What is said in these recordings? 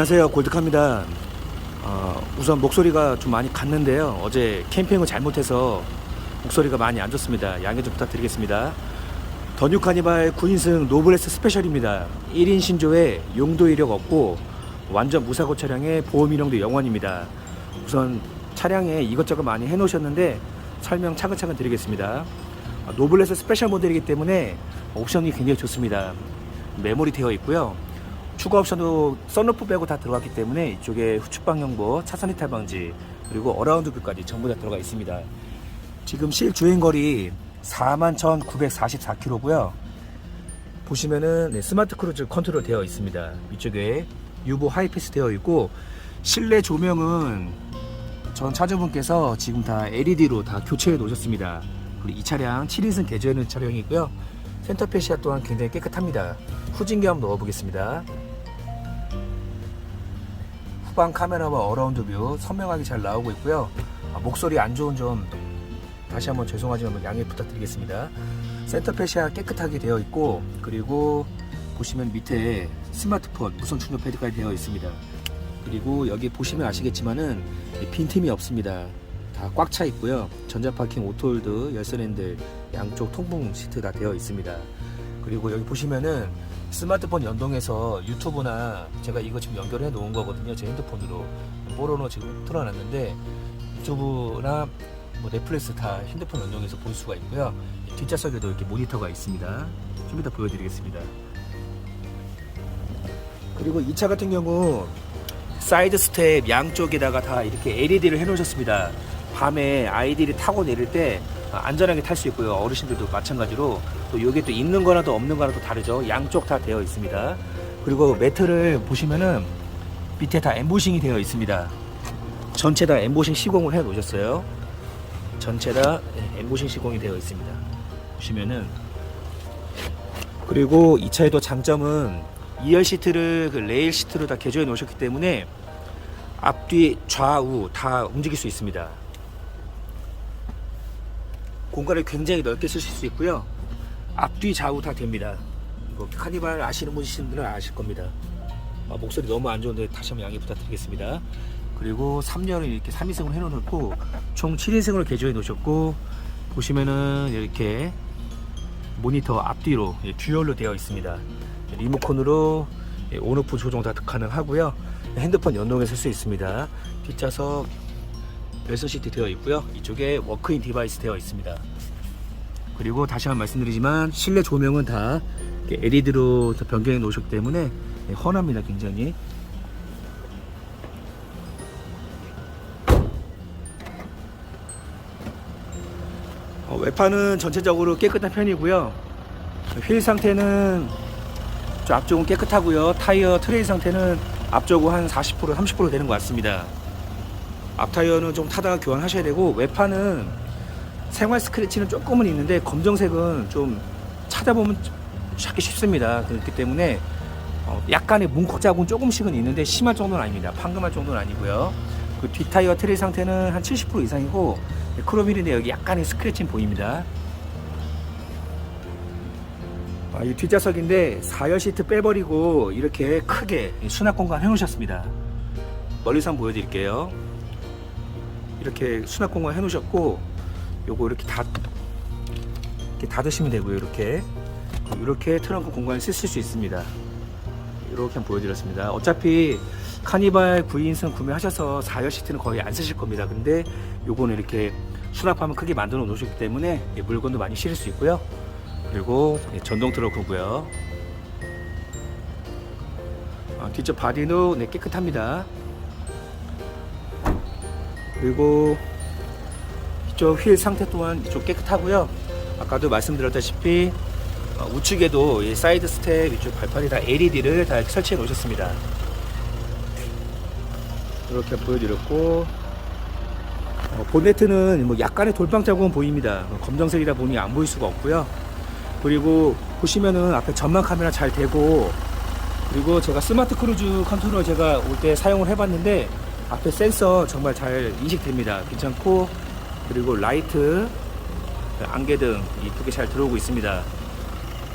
안녕하세요. 골드카입니다. 어, 우선 목소리가 좀 많이 갔는데요. 어제 캠핑을 잘못해서 목소리가 많이 안 좋습니다. 양해 좀 부탁드리겠습니다. 더뉴 카니발 9인승 노블레스 스페셜입니다. 1인 신조에 용도 이력 없고 완전 무사고 차량에 보험 이력도 영원입니다. 우선 차량에 이것저것 많이 해 놓으셨는데 설명 차근차근 드리겠습니다. 어, 노블레스 스페셜 모델이기 때문에 옵션이 굉장히 좋습니다. 메모리 되어 있고요 추가 옵션도 썬루프 빼고 다 들어갔기 때문에 이쪽에 후측 방향보, 차선 이탈 방지, 그리고 어라운드 뷰까지 전부 다 들어가 있습니다. 지금 실 주행 거리 41,944km고요. 보시면은 네, 스마트 크루즈 컨트롤 되어 있습니다. 이쪽에 유보 하이패스 되어 있고 실내 조명은 전 차주분께서 지금 다 LED로 다 교체해 놓으셨습니다. 그리고 이 차량 7인승 개조하는 차량이고요. 센터페시아 또한 굉장히 깨끗합니다. 후진기 한번 넣어보겠습니다. 후방 카메라와 어라운드 뷰 선명하게 잘 나오고 있고요. 아, 목소리 안 좋은 점 다시 한번 죄송하지만 양해 부탁드리겠습니다. 센터페시아 깨끗하게 되어 있고 그리고 보시면 밑에 스마트폰 무선 충전 패드까지 되어 있습니다. 그리고 여기 보시면 아시겠지만은 이 빈틈이 없습니다. 다 꽉 차 있고요. 전자 파킹 오토홀드 열선 핸들 양쪽 통풍 시트 다 되어 있습니다. 그리고 여기 보시면은 스마트폰 연동해서 유튜브나 제가 이거 지금 연결해 놓은 거거든요. 제 핸드폰으로 뽀로로 지금 틀어놨는데 유튜브나 뭐 넷플릭스 다 핸드폰 연동해서 볼 수가 있고요. 뒷좌석에도 이렇게 모니터가 있습니다. 좀 이따 보여드리겠습니다. 그리고 이 차 같은 경우 사이드 스텝 양쪽에다가 다 이렇게 LED를 해놓으셨습니다. 밤에 아이들이 타고 내릴 때 안전하게 탈 수 있고요. 어르신들도 마찬가지로 또 이게 또 있는 또 없는 또 다르죠. 양쪽 다 되어 있습니다. 그리고 매트를 보시면은 밑에 다 엠보싱이 되어 있습니다. 전체 다 엠보싱 시공을 해 놓으셨어요. 전체 다 엠보싱 시공이 되어 있습니다. 보시면은 그리고 이 차에도 장점은 2열 시트를 그 레일 시트로 다 개조해 놓으셨기 때문에 앞뒤 좌우 다 움직일 수 있습니다. 공간을 굉장히 넓게 쓰실 수 있고요. 앞뒤 좌우 다 됩니다. 이거 카니발 아시는 분들은 아실 겁니다. 아, 목소리 너무 안 좋은데 다시 한번 양해 부탁드리겠습니다. 그리고 3열을 이렇게 3인승을 해놓고 총 7인승으로 개조해 놓으셨고 보시면은 이렇게 모니터 앞뒤로 예, 듀얼로 되어 있습니다. 리모컨으로 예, 온오프 조정 다 가능하고요. 핸드폰 연동해서 쓸 수 있습니다. 뒷좌석 시트 되어 있고요. 이쪽에 워크인 디바이스 되어 있습니다. 그리고 다시 한번 말씀드리지만 실내 조명은 다 LED로 변경해 놓으셨기 때문에 예, 훤합니다. 굉장히. 어, 외판은 전체적으로 깨끗한 편이고요. 휠 상태는 저 앞쪽은 깨끗하고요. 타이어 트레이 상태는 앞쪽은 한 40% 30% 되는 것 같습니다. 앞 타이어는 좀 타다가 교환하셔야 되고 외판은 생활 스크래치는 조금은 있는데 검정색은 좀 찾아보면 찾기 쉽습니다. 그렇기 때문에 어, 약간의 문콕 자국은 조금씩은 있는데 심할 정도는 아닙니다. 판금할 정도는 아니고요. 그 뒷타이어 트레이 상태는 한 70% 이상이고 크롬휠인데 여기 약간의 스크래치는 보입니다. 아, 이 뒷좌석인데 4열 시트 빼버리고 이렇게 크게 수납 공간 해놓으셨습니다. 멀리서 한번 보여드릴게요. 이렇게 수납 공간 해놓으셨고 요거 이렇게 다 이렇게 닫으시면 되고요. 이렇게 이렇게 트렁크 공간을 쓰실 수 있습니다. 이렇게 한번 보여드렸습니다. 어차피 카니발 9인승 구매하셔서 4열 시트는 거의 안 쓰실 겁니다. 근데 요거는 이렇게 수납하면 크게 만들어 놓으셨기 때문에 물건도 많이 실을 수 있고요. 그리고 전동 트렁크고요. 어, 뒤쪽 바디도 네, 깨끗합니다. 그리고 이쪽 휠 상태 또한 이쪽 깨끗하고요. 아까도 말씀드렸다시피 어, 우측에도 이 사이드 스텝 이쪽 발판에 다 LED를 다 설치해 놓으셨습니다. 이렇게 보여드렸고 어, 본네트는 뭐 약간의 돌방 자국은 보입니다. 어, 검정색이다 보니 안 보일 수가 없고요. 그리고 보시면은 앞에 전망 카메라 잘 되고 그리고 제가 스마트 크루즈 컨트롤 제가 올 때 사용을 해봤는데 앞에 센서 정말 잘 인식됩니다. 괜찮고 그리고 라이트 안개등 이쁘게 잘 들어오고 있습니다.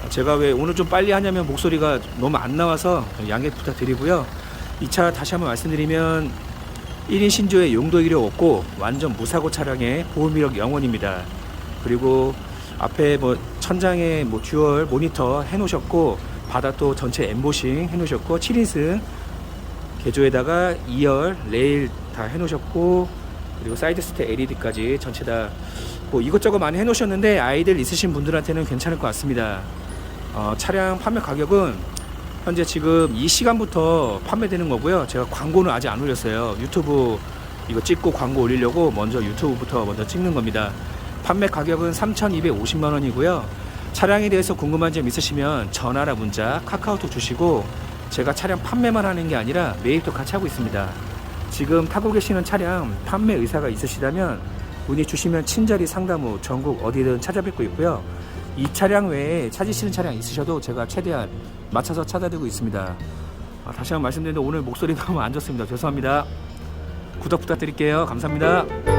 제가 왜 오늘 좀 빨리 하냐면 목소리가 너무 안 나와서 양해 부탁드리고요. 이 차 다시 한번 말씀드리면 1인 신조의 용도 이력 없고 완전 무사고 차량의 보험 이력 영원입니다. 그리고 앞에 뭐 천장에 뭐 듀얼 모니터 해놓으셨고 바닥도 전체 엠보싱 해놓으셨고 7인승 개조에다가 2열 레일 다 해놓으셨고 그리고 사이드 스테 LED까지 전체 다 뭐 이것저것 많이 해놓으셨는데 아이들 있으신 분들한테는 괜찮을 것 같습니다. 어, 차량 판매 가격은 현재 지금 이 시간부터 판매되는 거고요. 제가 광고는 아직 안 올렸어요. 유튜브 이거 찍고 광고 올리려고 먼저 유튜브부터 먼저 찍는 겁니다. 판매 가격은 3,250만 원이고요. 차량에 대해서 궁금한 점 있으시면 전화나 문자, 카카오톡 주시고 제가 차량 판매만 하는 게 아니라 매입도 같이 하고 있습니다. 지금 타고 계시는 차량 판매 의사가 있으시다면 문의 주시면 친절히 상담 후 전국 어디든 찾아뵙고 있고요. 이 차량 외에 찾으시는 차량 있으셔도 제가 최대한 맞춰서 찾아드리고 있습니다. 아, 다시 한번 말씀드리는데 오늘 목소리 너무 안 좋습니다. 죄송합니다. 구독 부탁드릴게요. 감사합니다.